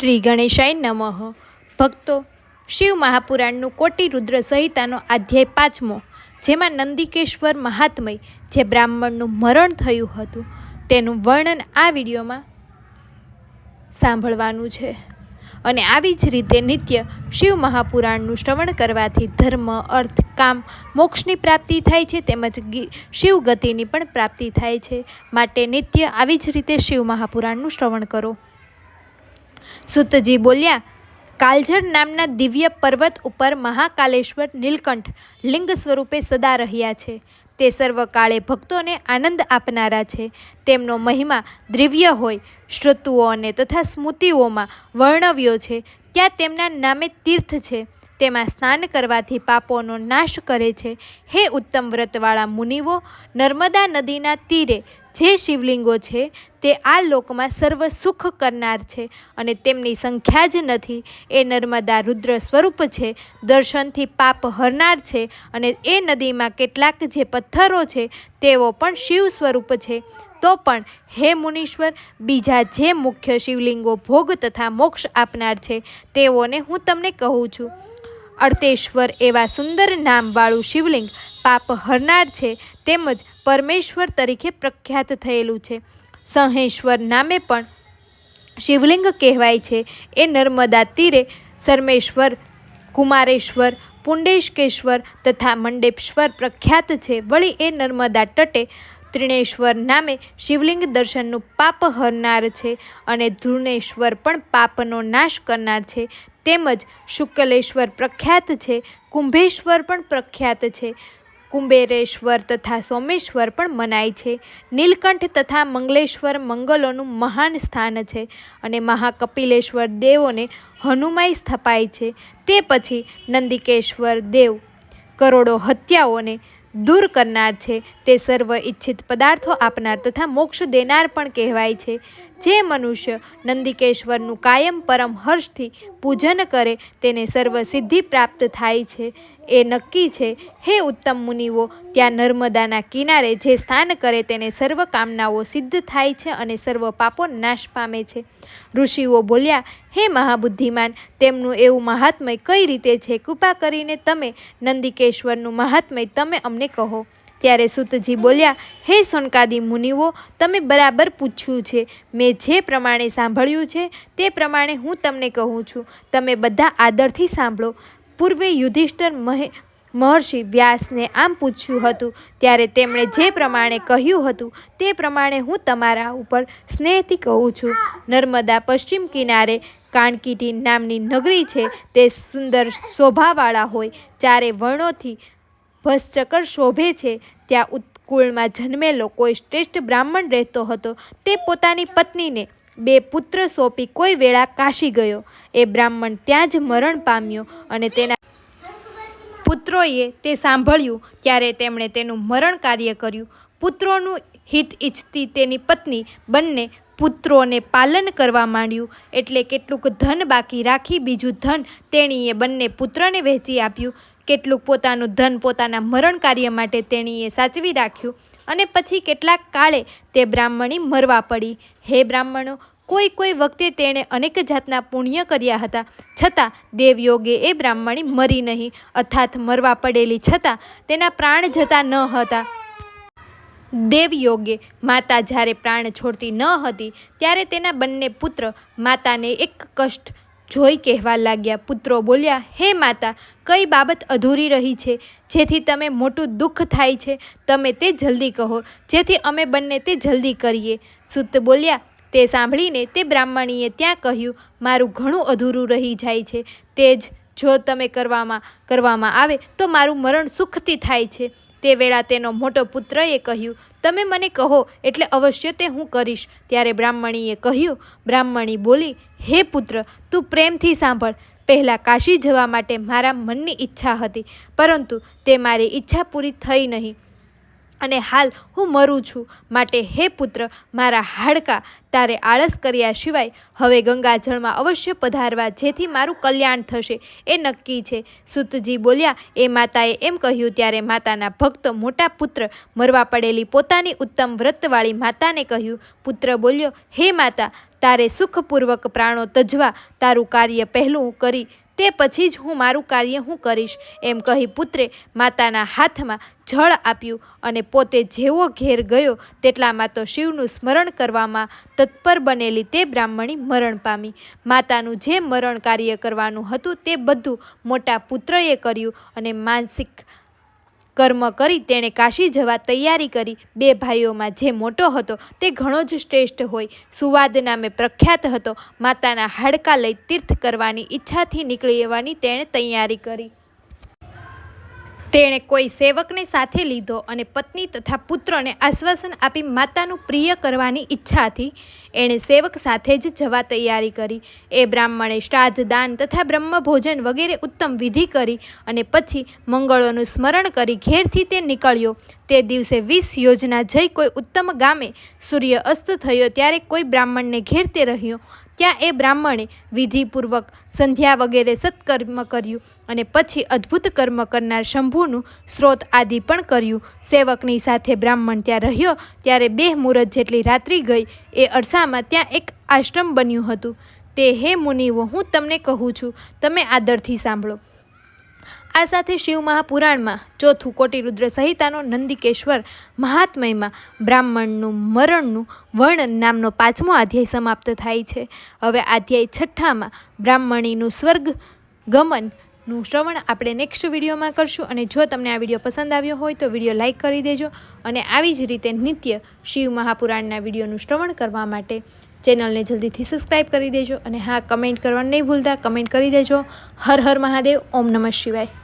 શ્રી ગણેશાય નમઃ. ભક્તો, શિવ મહાપુરાણનું કોટી રુદ્ર સહિતાનો અધ્યાય પાંચમો, જેમાં નંદિકેશ્વર મહાત્મય જે બ્રાહ્મણનું મરણ થયું હતું, તેનું વર્ણન આ વિડીયોમાં સાંભળવાનું છે. અને આવી જ રીતે નિત્ય શિવ મહાપુરાણનું શ્રવણ કરવાથી ધર્મ, અર્થ, કામ, મોક્ષની પ્રાપ્તિ થાય છે, તેમજ શિવ ગતિની પણ પ્રાપ્તિ થાય છે. માટે નિત્ય આવી જ રીતે શિવ મહાપુરાણનું શ્રવણ કરો. સુતજી બોલ્યા, કાલજર નામના દિવ્ય પર્વત ઉપર મહાકાલેશ્વર નીલકંઠ લિંગ સ્વરૂપે સદા રહ્યા છે. તે સર્વકાળે ભક્તોને આનંદ આપનારા છે. તેમનો મહિમા દ્રિવ્ય હોય શ્રુતુઓને તથા સ્મૃતિઓમાં વર્ણવ્યો છે. ત્યાં તેમના નામે તીર્થ છે. તેમાં સ્નાન કરવાથી પાપોનો નાશ કરે છે. હે ઉત્તમ વ્રતવાળા મુનિઓ, નર્મદા નદીના તીરે જે શિવલિંગો છે તે આ લોકમાં સર્વ સુખ કરનાર છે અને તેમની સંખ્યા જ નથી. એ નર્મદા રુદ્ર સ્વરૂપ છે, દર્શનથી પાપ હરનાર છે અને એ નદીમાં કેટલાક જે પથ્થરો છે તેઓ પણ શિવ સ્વરૂપ છે. તો પણ હે મુનીશ્વર, બીજા જે મુખ્ય શિવલિંગો ભોગ તથા મોક્ષ આપનાર છે તેઓને હું તમને કહું છું. અર્તેશ્વર એવા સુંદર નામવાળું શિવલિંગ પાપ હરનાર છે તેમજ પરમેશ્વર તરીકે પ્રખ્યાત થયેલું છે. સહેશ્વર નામે પણ શિવલિંગ કહેવાય છે. એ નર્મદા તીરે સરમેશ્વર કુમારેશ્વર, પુંડેશકેશ્વર તથા મંડેશ્વર પ્રખ્યાત છે. વળી એ નર્મદા તટે ત્રિણેશ્વર નામે શિવલિંગ દર્શનનું પાપ હરનાર છે અને ધ્રુણેશ્વર પણ પાપનો નાશ કરનાર છે. તેમજ શુક્લેશ્વર પ્રખ્યાત છે, કુંભેશ્વર પણ પ્રખ્યાત છે. કુંબેરેશ્વર તથા સોમેશ્વર પણ મનાય છે. નીલકંઠ તથા મંગલેશ્વર મંગલોનું મહાન સ્થાન છે અને મહાકપિલેશ્વર દેવોને હનુમાઈ સ્થપાય છે. તે પછી નંદિકેશ્વર દેવ કરોડો હત્યાઓને દૂર કરનાર છે. તે સર્વ ઈચ્છિત પદાર્થો આપનાર તથા મોક્ષ દેનાર પણ કહેવાય છે. જે મનુષ્ય નંદિકેશ્વરનું કાયમ પરમ હર્ષથી પૂજન કરે, તેને સર્વ સિદ્ધિ પ્રાપ્ત થાય છે. એ નક્કી છે, હે ઉત્તમ મુનિઓ, ત્યાં નર્મદાના કિનારે જે સ્થાન કરે તેને સર્વ કામનાઓ સિદ્ધ થાય છે અને સર્વ પાપો નાશ પામે છે. ઋષિઓ બોલ્યા, હે મહાબુદ્ધિમાન, તેમનું એવું મહાત્મય કઈ રીતે છે? કૃપા કરીને તમે નંદિકેશ્વરનું મહાત્મય તમે અમને કહો. ત્યારે સુતજી બોલ્યા, હે સોનકાદી મુનિઓ, તમે બરાબર પૂછ્યું છે. મેં જે પ્રમાણે સાંભળ્યું છે, તે પ્રમાણે હું તમને કહું છું. તમે બધા આદરથી સાંભળો. પૂર્વે યુધિષ્ઠર મહે, મહર્ષિ વ્યાસને આમ પૂછ્યું હતું, ત્યારે તેમણે જે પ્રમાણે કહ્યું હતું, તે પ્રમાણે હું તમારા ઉપર સ્નેહથી કહું છું. નર્મદા પશ્ચિમ કિનારે કાણકીટી નામની નગરી છે, તે સુંદર શોભાવાળા હોય, ચારે વર્ણોથી ભસચક્કર શોભે છે, ત્યાં ઉત્કુળમાં જન્મેલો કોઈ શ્રેષ્ઠ બ્રાહ્મણ રહેતો હતો, તે પોતાની પત્નીને બે પુત્ર સોંપી કોઈ વેળા કાશી ગયો. એ બ્રાહ્મણ ત્યાં જ મરણ પામ્યો અને તેના પુત્રોએ તે સાંભળ્યું. ત્યારે તેમણે તેનું મરણ કાર્ય કર્યું. પુત્રોનું હિત ઈચ્છતી તેની પત્ની બંને પુત્રોને પાલન કરવા માંડ્યું. એટલે કેટલુંક ધન બાકી રાખી બીજું ધન તેણીએ બંને પુત્રને વહેંચી આપ્યું. કેટલુંક પોતાનું ધન પોતાના મરણ કાર્ય માટે તેણીએ સાચવી રાખ્યું અને પછી કેટલાક કાળે તે બ્રાહ્મણી મરવા પડી. હે બ્રાહ્મણો, કોઈ કોઈ વખતે તેણે અનેક જાતના પુણ્ય કર્યા હતા. છતાં દેવયોગે એ બ્રાહ્મણી મરી નહીં અર્થાત મરવા પડેલી છતાં તેના પ્રાણ જતા ન હતા. દેવયોગે માતા જ્યારે પ્રાણ છોડતી ન હતી, ત્યારે તેના બંને પુત્ર માતાને એક કષ્ટ જોઈ કહેવા લાગ્યા પુત્રો બોલ્યા, હે માતા, કઈ બાબત અધૂરી રહી છે? જેથી તમે મોટું દુઃખ થાય છે, તમે તે જલ્દી કહો. જેથી અમે બંને તે જલ્દી કરીએ. સુત બોલ્યા, તે સાંભળીને તે બ્રાહ્મણીએ ત્યાં કહ્યું, મારું ઘણું અધૂરું રહી જાય છે. તે જ જો તમે કરવામાં કરવામાં આવે, તો મારું મરણ સુખથી થાય છે. તે વેળા તેનો મોટો પુત્રએ કહ્યું, તમે મને કહો, એટલે અવશ્ય તે હું કરીશ. ત્યારે બ્રાહ્મણીએ કહ્યું, બ્રાહ્મણી બોલી, હે પુત્ર, તું પ્રેમથી સાંભળ. પહેલાં કાશી જવા માટે મારા મનની ઈચ્છા હતી, પરંતુ તે મારી ઈચ્છા પૂરી થઈ નહીં. અને હાલ હું મરું છું. માટે હે પુત્ર, મારા હાડકાં તારે આળસ કર્યા સિવાય હવે ગંગાજળમાં અવશ્ય પધારવા, જેથી મારું કલ્યાણ થશે. એ નક્કી છે. સુતજી બોલ્યા, એ માતાએ એમ કહ્યું, ત્યારે માતાના ભક્ત મોટા પુત્ર મરવા પડેલી પોતાની ઉત્તમ વ્રતવાળી માતાને કહ્યું. પુત્ર બોલ્યો, હે માતા, તારે સુખપૂર્વક પ્રાણો તજવા, તારું કાર્ય પહેલું કરી તે પછી જ હું મારું કાર્ય હું કરીશ. એમ કહી પુત્રે માતાના હાથમાં જળ આપ્યું અને પોતે જેવો ઘેર ગયો તેટલામાં તો શિવનું સ્મરણ કરવામાં તત્પર બનેલી તે બ્રાહ્મણી મરણ પામી. માતાનું જે મરણ કાર્ય કરવાનું હતું તે બધું મોટા પુત્રએ કર્યું અને માનસિક કર્મ કરી તેણે કાશી જવા તૈયારી કરી. બે ભાઈઓમાં જે મોટો હતો તે ઘણો જ શ્રેષ્ઠ હોય. સુવાદ નામે પ્રખ્યાત હતો. માતાના હાડકા લઈ તીર્થ કરવાની ઈચ્છાથી નીકળી જવાની તેણે તૈયારી કરી. તેણે કોઈ સેવકને સાથે લીધો અને પત્ની તથા પુત્રને આશ્વાસન આપી માતાનું પ્રિય કરવાની ઈચ્છાથી એણે સેવક સાથે જ જવા તૈયારી કરી. એ બ્રાહ્મણે શ્રાદ્ધ, દાન તથા બ્રહ્મભોજન વગેરે ઉત્તમ વિધિ કરી અને પછી મંગળોનું સ્મરણ કરી ઘેરથી તે નીકળ્યો. તે દિવસે વીસ યોજના જઈ કોઈ ઉત્તમ ગામે સૂર્ય અસ્ત થયો ત્યારે કોઈ બ્રાહ્મણને ઘેર તે રહ્યો. ત્યાં એ બ્રાહ્મણે વિધિપૂર્વક સંધ્યા વગેરે સત્કર્મ કર્યું અને પછી અદ્ભુત કર્મ કરનાર શંભુનું સ્ત્રોત આદિ પણ કર્યું. સેવકની સાથે બ્રાહ્મણ ત્યાં રહ્યો, ત્યારે બે મુહૂર્ત જેટલી રાત્રિ ગઈ, એ અરસામાં ત્યાં એક આશ્રમ બન્યું હતું. તે, હે મુનિઓ, હું તમને કહું છું, તમે આદરથી સાંભળો. આ સાથે શિવ મહાપુરાણમાં ચોથું કોટિરુદ્ર સહિતાનો નંદિકેશ્વર મહાત્મયમાં બ્રાહ્મણનું મરણનું વર્ણન નામનો પાંચમો અધ્યાય સમાપ્ત થાય છે. હવે અધ્યાય છઠ્ઠામાં બ્રાહ્મણીનું સ્વર્ગ ગમનનું શ્રવણ આપણે નેક્સ્ટ વિડીયોમાં કરશું અને જો તમને આ વીડિયો પસંદ આવ્યો હોય તો વીડિયો લાઇક કરી દેજો અને આવી જ રીતે નિત્ય શિવ મહાપુરાણના વિડીયોનું શ્રવણ કરવા માટે ચેનલને જલ્દીથી સબસ્ક્રાઈબ કરી દેજો અને હા કમેન્ટ કરવાનું નહીં ભૂલતા કમેન્ટ કરી દેજો. હર હર મહાદેવ, ઓમ નમઃ શિવાય.